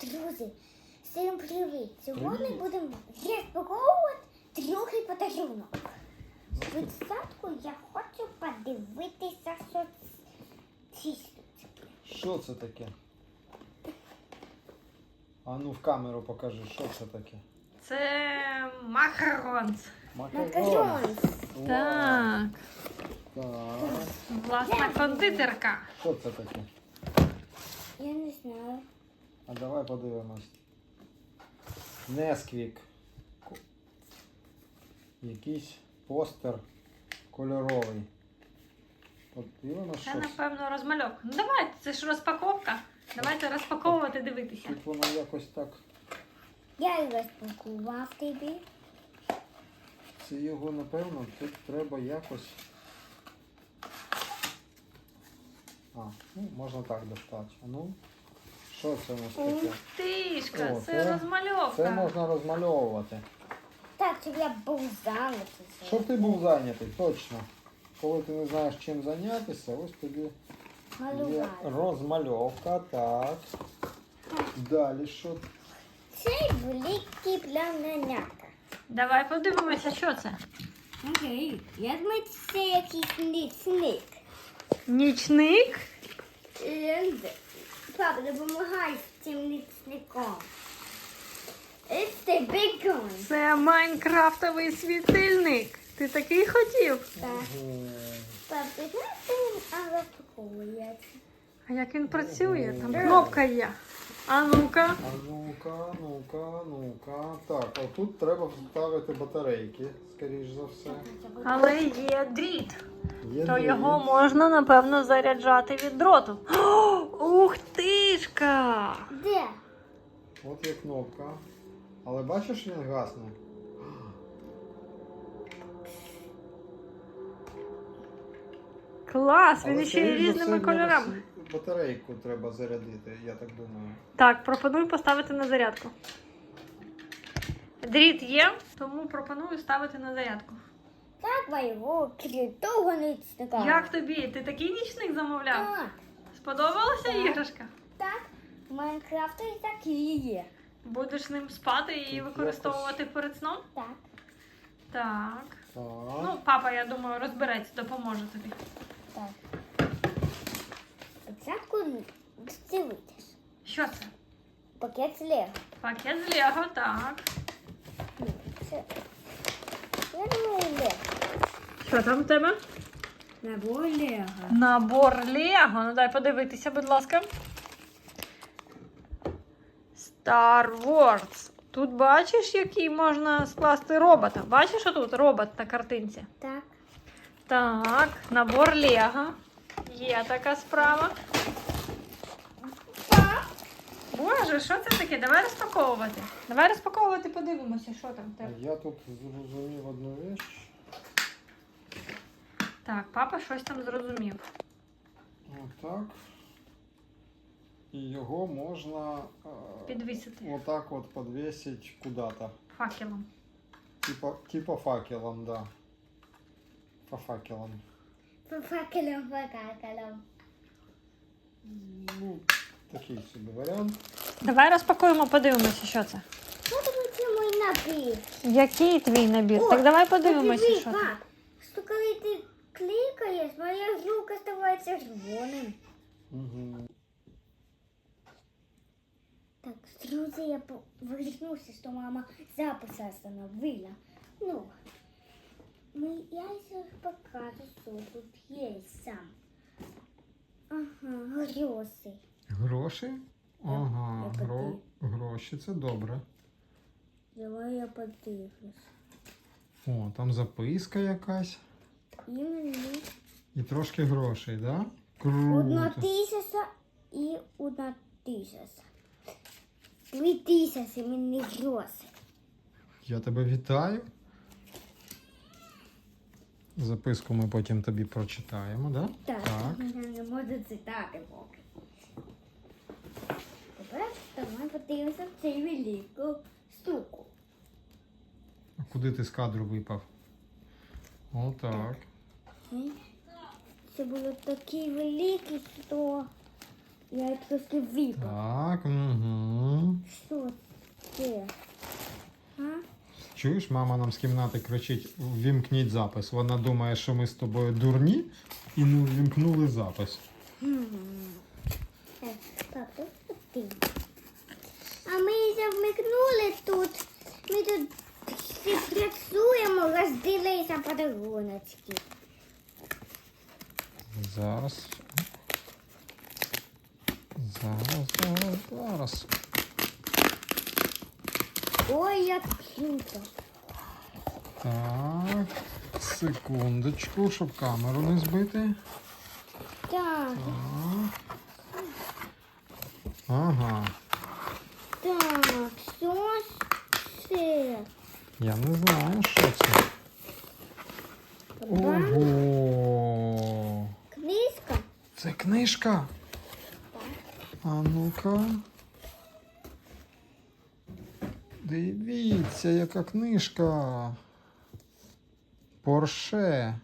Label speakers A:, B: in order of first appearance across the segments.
A: Друзі, всім привіт! Сьогодні
B: Привіт.
A: будемо розпаковувати другий подарунок. Спочатку я хочу подивитися, що ці.
B: Що це таке? А ну в камеру покажи, що це таке.
C: Це макаронс.
A: Макарон.
B: Вау.
C: Так.
B: Так.
C: Власна кондитерка.
B: Що це таке?
A: Я не знаю.
B: А давай подивимось. Несквік. Якийсь постер кольоровий. Подивимось
C: Це,
B: щось.
C: напевно, розмальовка. Ну давайте, це ж розпаковка. Давайте розпаковувати, дивитися.
B: Тут воно якось так.
A: Я і розпакував тобі.
B: Це його, напевно, тут треба якось. А, ну, можна так достати. А ну, що це у нас таке?
C: Ух тишка,
B: О,
C: це
B: це-
C: розмальовка.
B: Це можна розмальовувати.
A: Так, щоб я був зайнятий.
B: Щоб ти був зайнятий, точно. Коли ти не знаєш чим зайнятися, ось тобі є
A: малювати.
B: розмальовка, так. Далі що?
A: Це великий планеняка.
C: Давай подивимося, що це.
A: Окей. Я думаю, це якийсь нічник.
C: Нічник.
A: Папа, допомагай з цим нічником. It's the big one.
C: Це майнкрафтовий світильник. Ти такий хотів?
A: Так. Папа, ти знаєш, що він а, розпаковується?
C: А як він працює? Там кнопка є. А ну-ка.
B: А ну-ка, ну-ка, ну-ка. Так, а тут треба вставити батарейки, скоріш за все.
C: Але є дріт.
B: Є
C: То
B: дві.
C: його можна, напевно, заряджати від дроту. О, ух тишка!
A: Де?
B: От є кнопка. Але бачиш, він гасне.
C: Клас, він ще й різними кольорами.
B: Батарейку треба зарядити, я так думаю.
C: Так, пропоную поставити на зарядку. Дріт є, тому пропоную ставити на зарядку.
A: Так, моєго крутого нічника.
C: Як тобі? Ти такий нічник замовляв?
A: Так,
C: Сподобалася
A: Так.
C: іграшка?
A: так. В Майнкрафті і такі є.
C: Будеш ним спати і
B: Тут
C: використовувати перед сном?
A: Так.
C: Так.
B: Так.
C: Ну, папа, я думаю, розбереться, допоможе тобі.
A: Так. Спочатку дивитись.
C: Що це?
A: Пакет з Лего.
C: Пакет з Лего, так.
A: Це... Я думаю, Лего.
C: Що там в тебе?
A: Набор Лего.
C: Набор Лего. Ну дай подивитися, будь ласка. Star Wars. Тут бачиш, який можна скласти робота. Бачиш тут робот на картинці?
A: Так.
C: Так, набор Лего. Є така справа. Боже, що це таке? Давай розпаковувати. Давай розпаковувати, подивимося, що там в тебе.
B: Я тут зрозумів одну річ.
C: Так, папа щось там зрозумів.
B: Отак. І його можна е,
C: Підвісити
B: отак от підвісити куди-то.
C: факелом.
B: Типа, типа факелом, да. По факелам.
A: По факелам, факелам.
B: Ну, такий собі варіант.
C: Давай розпакуємо, подивимося, що це.
A: Що тобі це мій набір?
C: Який твій набір?
A: О,
C: так давай подивимося,
A: подиви,
C: що
A: пап,
C: там
A: Що коли ти клікаєш, моя рука ставається червоним.
B: Угу.
A: Так, друзі, я по- вернувся, що мама запис остановила. Ну, мы, я сейчас покажу, что тут есть сам. Ага, грёзы.
B: Гроші? Ага,
A: я
B: гро... гроші це добре.
A: Давай я подивлюсь.
B: О, там записка якась. І трошки грошей, да?
A: одна тисяча і одна тисяча. Дві тисячі мені грози.
B: Я тебе вітаю. Записку ми потім тобі прочитаємо, да?
A: Так,
B: Так.
A: я не можу читати поки. Тепер давай подивимося в цю велику штуку.
B: А куди ти з кадру випав? Отак.
A: Це було такий великий, що я трошки випав.
B: Так, угу.
A: Що це? А?
B: Чуєш, мама нам з кімнати кричить: ввімкніть запис. Вона думає, що ми з тобою дурні і не запис.
A: Хм. Так, папа, ти. А ми завмикнули тут. Ми тут всі працюємо, розділися подаруночки.
B: Зараз. Зараз, зараз, зараз.
A: Ой, як круто.
B: Так, секундочку, щоб камеру не збити.
A: Так,
B: Так. Ага.
A: так, що це?
B: Я не знаю, що це.
A: Бам,
B: Ого.
A: книжка.
B: Це книжка. А ну-ка. Дивіться, яка книжка. Порше.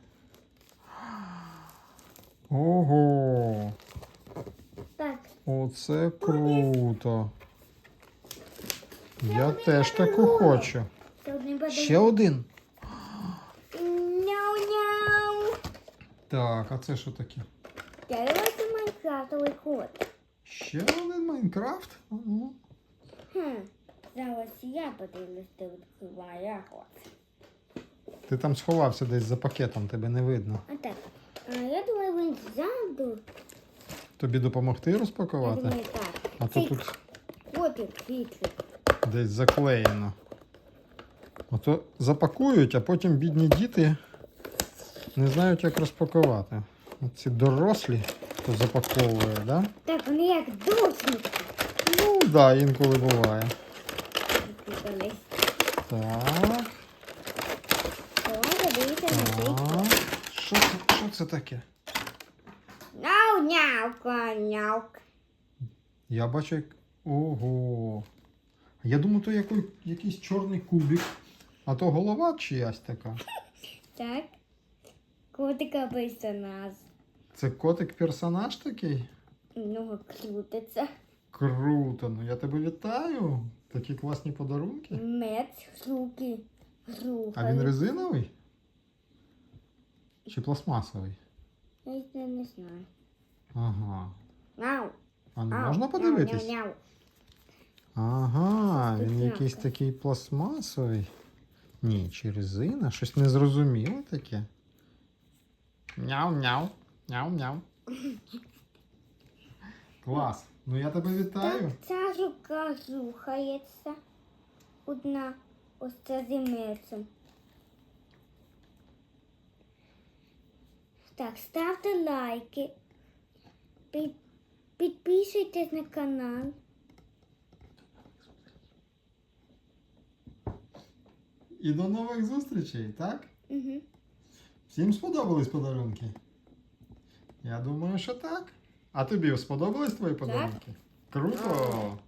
B: Ого.
A: Так,
B: Оце круто. Я теж таку хочу. Ще один.
A: Няу-няу.
B: Так, а це що таке?
A: Я це майнкрафтовий кот.
B: Ще один Майнкрафт? Ну,
A: Хм. Зараз я подивлюсь, ти відкриваю кот.
B: Ти там сховався десь за пакетом, тебе не видно.
A: А так, а я думаю, він ззаду.
B: Тобі допомогти
A: Я
B: розпакувати?
A: думаю, так.
B: А то
A: Цей
B: тут
A: котик
B: десь заклеєно. Ото запакують, а потім бідні діти не знають, як розпакувати. Ці дорослі, хто запаковує, да?
A: Так, вони як душники.
B: Ну, так, да, інколи буває. Так, так. Що це, що це таке?
A: Няу, няука, няук.
B: Я бачу, як. Ого. Я думаю, то який, якийсь чорний кубик. А то голова чиясь така.
A: Так. Котика персонаж.
B: Це котик-персонаж такий?
A: Много крутиться.
B: Круто, ну я тебе вітаю. Такі класні подарунки.
A: Меч, руки,
B: А він резиновий? Чи пластмасовий?
A: Я не знаю.
B: Ага.
A: Мяу.
B: А не можна подивитись?
A: няу, няу.
B: Ага, він якийсь такий пластмасовий. Ні, чи резина? Щось незрозуміле таке. Няу-няу. Няу-няу. Клас. Ну я тебе вітаю.
A: Так, ця рука рухається. Одна ось це зі. Так, ставте лайки. Під, підписуйтесь на канал.
B: І до нових зустрічей, так?
A: Угу.
B: Всім сподобались подарунки? Я думаю, що так. А тобі сподобались твої подарунки? Круто!